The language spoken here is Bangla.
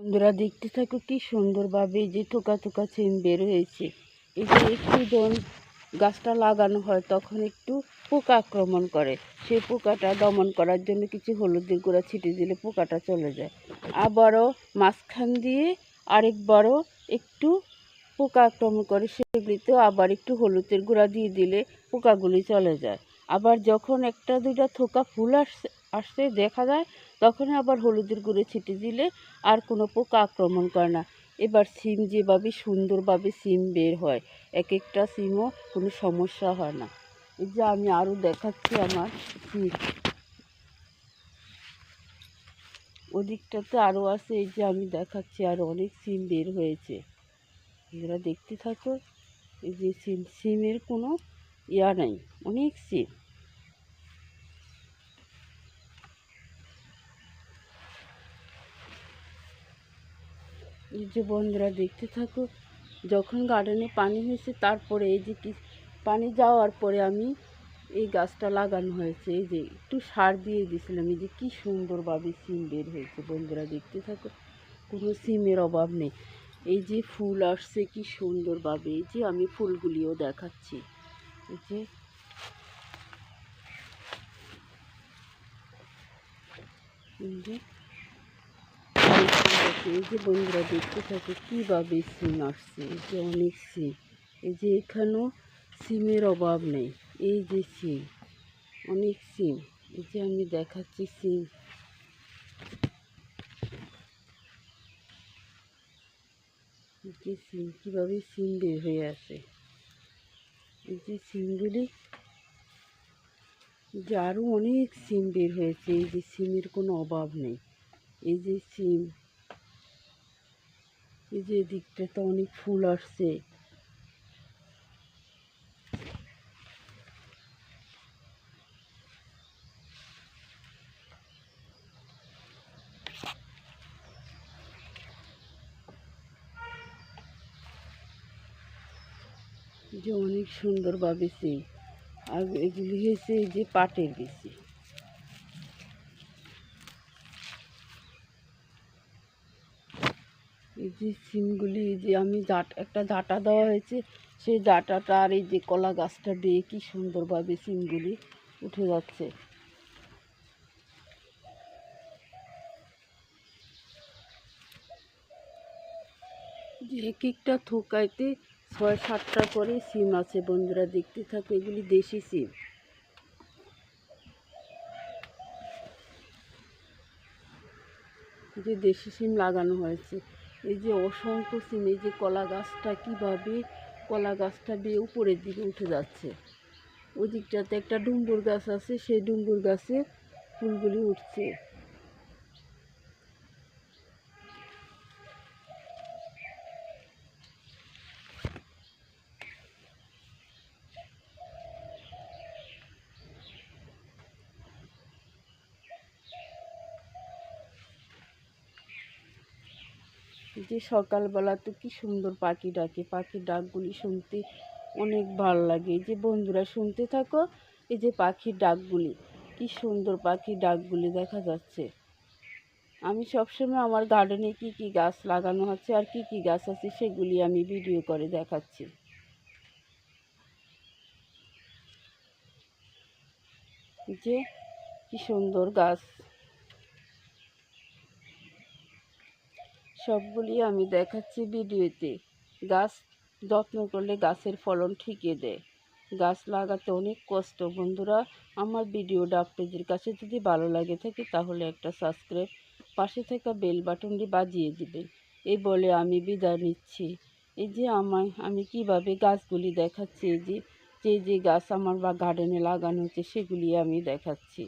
বন্ধুরা দেখতে থাকো কি সুন্দরভাবে যে থোকা থোকা সিম বের হয়েছে। যে একটু যখন গাছটা লাগানো হয় তখন একটু পোকা আক্রমণ করে। সেই পোকাটা দমন করার জন্য কিছু হলুদের গুঁড়া ছিটিয়ে দিলে পোকাটা চলে যায়। আবারও মাঝখান দিয়ে আরেকবারও একটু পোকা আক্রমণ করে, সেগুলিতেও আবার একটু হলুদের গুঁড়া দিয়ে দিলে পোকাগুলি চলে যায়। আবার যখন একটা দুইটা থোকা ফুল আসছে আসতে দেখা যায় তখন আবার হলুদের গুঁড়ো ছিটে দিলে আর কোনো পোকা আক্রমণ করে না। এবার সিম যেভাবে সুন্দরভাবে সিম বের হয় এক একটা সিমও কোনো সমস্যা হয় না। এই যে আমি আরও দেখাচ্ছি আমার সিম। ওদিকটাতে আরও আছে, এই যে আমি দেখাচ্ছি আর অনেক সিম বের হয়েছে। এরা দেখতে থাকো, এই যে সিম, সিমের কোনো ইয়া নাই। অনেক সিম এই যে বন্ধুরা দেখতে থাকো, যখন গার্ডেনে পানি হয়েছে, তারপরে এই যে কি পানি যাওয়ার পরে আমি এই গাছটা লাগানো হয়েছে। এই যে একটু সার দিয়ে দিয়েছিলাম। এই যে কী সুন্দরভাবে সিম বের হয়েছে বন্ধুরা দেখতে থাকো, কোনো সিমের অভাব নেই। এই যে ফুল আসছে, কি সুন্দরভাবে। এই যে আমি ফুলগুলিও দেখাচ্ছি। এই যে এই যে বন্ধুরা, দেখতে থাকে কীভাবে সিম আসছে, এই যে অনেক সিম। এই যে এখানেও সিমের অভাব নেই, এই যে সিম, অনেক সিম। এই যে আমি দেখাচ্ছি সিম। এই যে সিম, কীভাবে সিম বের হয়ে আসে। এই যে সিমগুলি যে আরও অনেক সিম বের হয়েছে, এই যে সিমের কোনো অভাব নেই। এই যে সিম, এই যে দিকটা তো অনেক ফুল আসছে। যে অনেক সুন্দরভাবে সিম। আর এগুলি হয়েছে এই যে পাটের বেশি। এই যে সিমগুলি, এই যে আমি ডাট একটা ডাটা দেওয়া হয়েছে, সেই ডাটাটা আর এই যে কলা গাছটা দিয়ে কি সুন্দরভাবে সিমগুলি উঠে যাচ্ছে। এক একটা থোকাইতে ছয় সাতটা করে সিম আছে, বন্ধুরা দেখতে থাকে, এগুলি দেশি সিম। যে দেশি সিম লাগানো হয়েছে। এই যে অসংখ্য সিম, এই যে কলা গাছটা কীভাবে, কলা গাছটা বেয়ে উপরের দিকে উঠে যাচ্ছে। ওই দিকটাতে একটা ডুম্বুর গাছ আছে, সেই ডুম্বুর গাছে ফুলগুলি উঠছে। যে সকালবেলা তো কি সুন্দর পাখি ডাকে, পাখির ডাকগুলি শুনতে অনেক ভালো লাগে। যে বন্ধুরা, শুনতে থাকো এই যে পাখির ডাকগুলি, কি সুন্দর পাখির ডাকগুলি দেখা যাচ্ছে। আমি সবসময় আমার গার্ডেনে কি কি গাছ লাগানো আছে আর কি কি গাছ আছে সেগুলি আমি ভিডিও করে দেখাচ্ছি। যে কি সুন্দর গাছ। সবগুলি আমি দেখাচ্ছি ভিডিওতে। গাছ যত্ন করলে গাছের ফলন ঠিকই দেয়। গাছ লাগাতে অনেক কষ্ট। বন্ধুরা, আমার ভিডিওটা আপনাদের কাছে যদি ভালো লাগে থাকে, তাহলে একটা সাবস্ক্রাইব, পাশে থাকা বেল বাটনটি বাজিয়ে দিবেন। এই বলে আমি বিদায় নিচ্ছি। এই যে আমায়, আমি কীভাবে গাছগুলি দেখাচ্ছি, এই যে যে যে গাছ আমার বা গার্ডেনে লাগানো হচ্ছে, সেগুলি আমি দেখাচ্ছি।